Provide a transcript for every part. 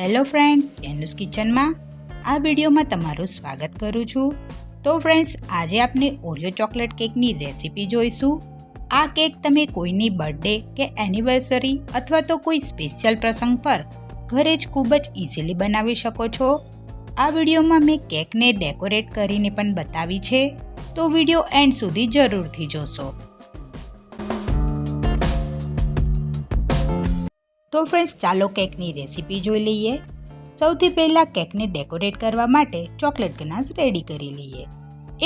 Hello friends, એનુસ કિચનમાં આ વિડીયોમાં તમારું સ્વાગત કરું છું. તો ફ્રેન્ડ્સ, આજે આપણે ઓરિયો ચોકલેટ કેકની રેસીપી જોઈશું. આ કેક તમે કોઈની બર્થડે કે એનિવર્સરી અથવા તો કોઈ સ્પેશિયલ પ્રસંગ પર ઘરે જ ખૂબ જ ઇઝીલી બનાવી શકો છો. આ વિડીયોમાં મેં કેકને ડેકોરેટ કરીને પણ બતાવી છે. તો વીડિયો એન્ડ સુધી જરૂરથી જોશો. તો ફ્રેન્ડ્સ ચાલો કેકની રેસીપી જોઈ લઈએ. સૌથી પહેલાં કેકને ડેકોરેટ કરવા માટે ચોકલેટ ગનાસ રેડી કરી લઈએ.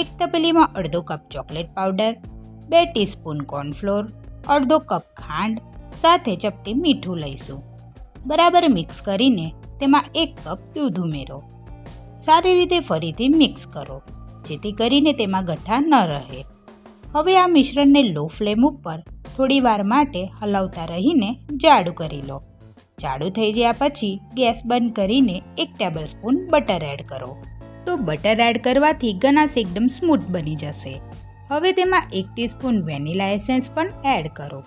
એક તપેલીમાં અડધો કપ ચોકલેટ પાવડર બે ટીસ્પૂન કોર્નફ્લોર અડધો કપ ખાંડ, સાથે ચપટી મીઠું લઈશું. બરાબર મિક્સ કરીને તેમાં એક કપ દૂધ ઉમેરો. સારી રીતે ફરીથી મિક્સ કરો, જેથી કરીને તેમાં ગઠ્ઠા ન રહે. હવે આ મિશ્રણને લો ફ્લેમ ઉપર થોડી વાર માટે હલાવતા રહીને જાડું કરી લો. જાડું થઈ ગયા પછી ગેસ બંધ કરીને એક ટેબલ સ્પૂન બટર એડ કરો. તો બટર એડ કરવાથી ગનાસ એકદમ સ્મૂથ બની જશે. હવે તેમાં એક ટીસ્પૂન વેનીલા એસેન્સ પણ એડ કરો.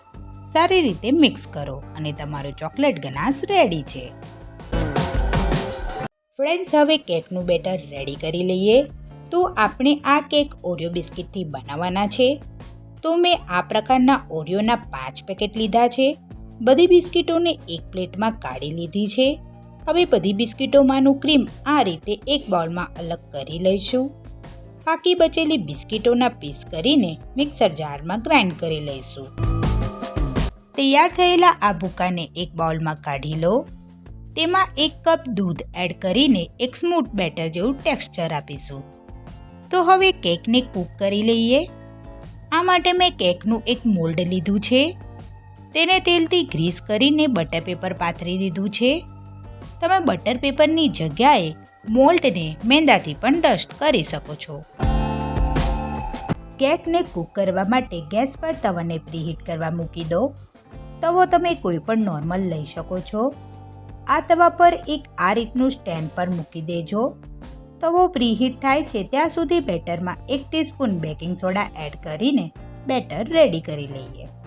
સારી રીતે મિક્સ કરો અને તમારો ચોકલેટ ગનાશ રેડી છે. ફ્રેન્ડ્સ, હવે કેકનું બેટર રેડી કરી લઈએ. તો આપણે આ કેક ઓરિયો બિસ્કિટથી બનાવવાના છે. તો મેં આ પ્રકારના ઓરિયોના પાંચ પેકેટ લીધા છે. બધી બિસ્કિટોને એક પ્લેટમાં કાઢી લીધી છે. હવે બધી બિસ્કિટોમાંનું ક્રીમ આ રીતે એક બાઉલમાં અલગ કરી લઈશું. બાકી બચેલી બિસ્કિટોના પીસ કરીને મિક્સર જારમાં ગ્રાઇન્ડ કરી લઈશું. તૈયાર થયેલા આ ભૂકાને એક બાઉલમાં કાઢી લો. તેમાં એક કપ દૂધ એડ કરીને એક સ્મૂથ બેટર જેવું ટેક્સચર આપીશું. તો હવે કેકને કૂક કરી લઈએ. આ માટે મેં કેકનું એક મોલ્ડ લીધું છે. તેને તેલથી ગ્રીસ કરીને બટર પેપર પાથરી દીધું છે. તમે બટર પેપરની જગ્યાએ મોલ્ડને મેંદાથી પણ ડસ્ટ કરી શકો છો. કેકને કૂક કરવા માટે ગેસ પર તવાને પ્રીહીટ કરવા મૂકી દો. તવો તમે કોઈ પણ નોર્મલ લઈ શકો છો. આ તવા પર એક આ રીતનું સ્ટેન્ડ પર મૂકી દેજો. તવો પ્રીહીટ થાય છે ત્યાં સુધી બેટરમાં એક ટીસ્પૂન બેકિંગ સોડા એડ કરીને બેટર રેડી કરી લઈએ.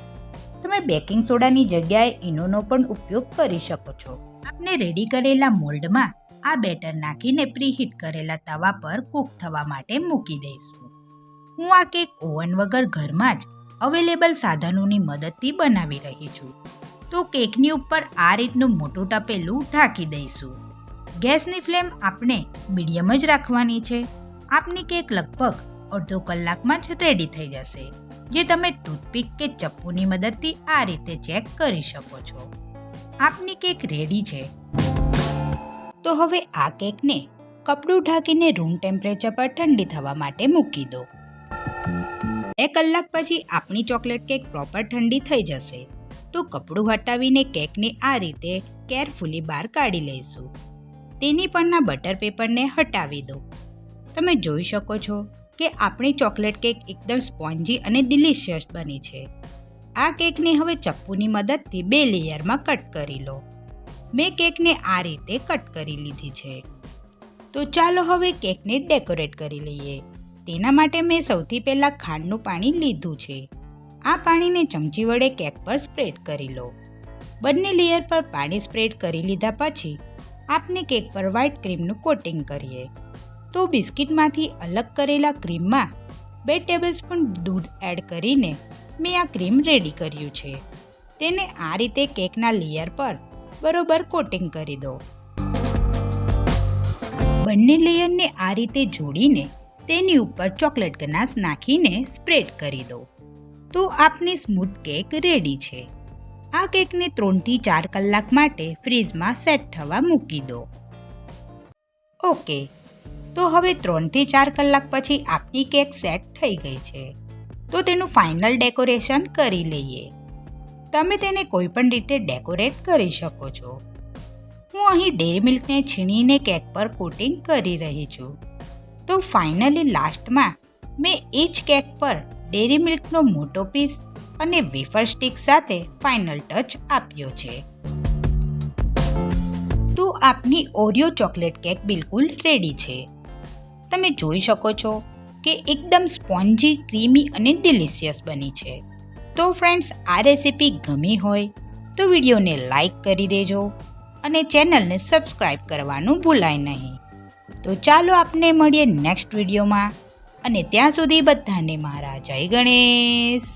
તમે બેકિંગ સોડાની જગ્યાએ ઈનોનો પણ ઉપયોગ કરી શકો છો. આપણે રેડી કરેલા મોલ્ડમાં આ બેટર નાખીને પ્રીહીટ કરેલા તવા પર કૂક થવા માટે મૂકી દઈશું. હું આ કેક ઓવન વગર ઘરમાં જ અવેલેબલ સાધનોની મદદથી બનાવી રહી છું. તો કેકની ઉપર આ રીતનું મોટું ટપેલું ઢાંકી દઈશું. ગેસની ફ્લેમ આપણે મીડિયમ જ રાખવાની છે. આપની કેક લગભગ અડધો કલાકમાં જ રેડી થઈ જશે. જે તમે ટૂથપીક કે ચપ્પુની મદદથી આ રીતે ચેક કરી શકો છો. આપની કેક રેડી છે. તો હવે આ કેકને કપડું ઢાંકીને રૂમ ટેમ્પરેચર પર ઠંડી થવા માટે મૂકી દો. બે કલાક પછી આપણી ચોકલેટ કેક પ્રોપર ઠંડી થઈ જશે. તો કપડું હટાવીને કેકને આ રીતે કેરફુલી બહાર કાઢી લઈશું. તેની પરના બટર પેપરને હટાવી દો. તમે જોઈ શકો છો કે આપણી ચોકલેટ કેક એકદમ સ્પોન્જી અને ડિલિશિયસ બની છે. આ કેકને હવે ચપ્પુની મદદથી બે લેયરમાં કટ કરી લો. મેં કેકને આ રીતે કટ કરી લીધી છે. તો ચાલો હવે કેકને ડેકોરેટ કરી લઈએ. તેના માટે મેં સૌથી પહેલાં ખાંડનું પાણી લીધું છે. આ પાણીને ચમચી વડે કેક પર સ્પ્રેડ કરી લો. બંને લેયર પર પાણી સ્પ્રેડ કરી લીધા પછી આપણે કેક પર વ્હાઇટ ક્રીમનું કોટિંગ કરીએ. તો બિસ્કિટમાંથી અલગ કરેલા ક્રીમમાં બે ટેબલસ્પૂન દૂધ એડ કરીને મેં આ ક્રીમ રેડી કર્યું છે. તેને આ રીતે કેકના લેયર પર બરોબર કોટિંગ કરી દો. બંને લેયરને આ રીતે જોડીને તેની ઉપર ચોકલેટ ગનાસ નાખીને સ્પ્રેડ કરી દો. તો આપની સ્મૂથ કેક રેડી છે. આ કેકને ત્રણથી ચાર કલાક માટે ફ્રીજમાં સેટ થવા મૂકી દો. ઓકે તો હવે ત્રણથી ચાર કલાક પછી આપની કેક સેટ થઈ ગઈ છે. તો તેનું ફાઇનલ ડેકોરેશન કરી લઈએ. તમે તેને કોઈ પણ રીતે ડેકોરેટ કરી શકો છો. હું અહીં ડેરી મિલ્કને છીણીને કેક પર કોટિંગ કરી રહી છું. તો ફાઇનલી લાસ્ટમાં મેં એ જ કેક પર ડેરી મિલ્કનો મોટો પીસ અને વેફર સ્ટીક સાથે ફાઇનલ ટચ આપ્યો છે. તો આપની ઓરિયો ચોકલેટ કેક બિલકુલ રેડી છે. તમે જોઈ શકો છો કે એકદમ સ્પોન્જી, ક્રીમી અને ડિલિશિયસ બની છે. તો ફ્રેન્ડ્સ, આ રેસીપી ગમી હોય તો વિડીયોને લાઈક કરી દેજો અને ચેનલને સબસ્ક્રાઈબ કરવાનું ભૂલાય નહીં. તો ચાલો આપને મળીએ નેક્સ્ટ વિડીયોમાં અને ત્યાં સુધી બધાને મારા જય ગણેશ.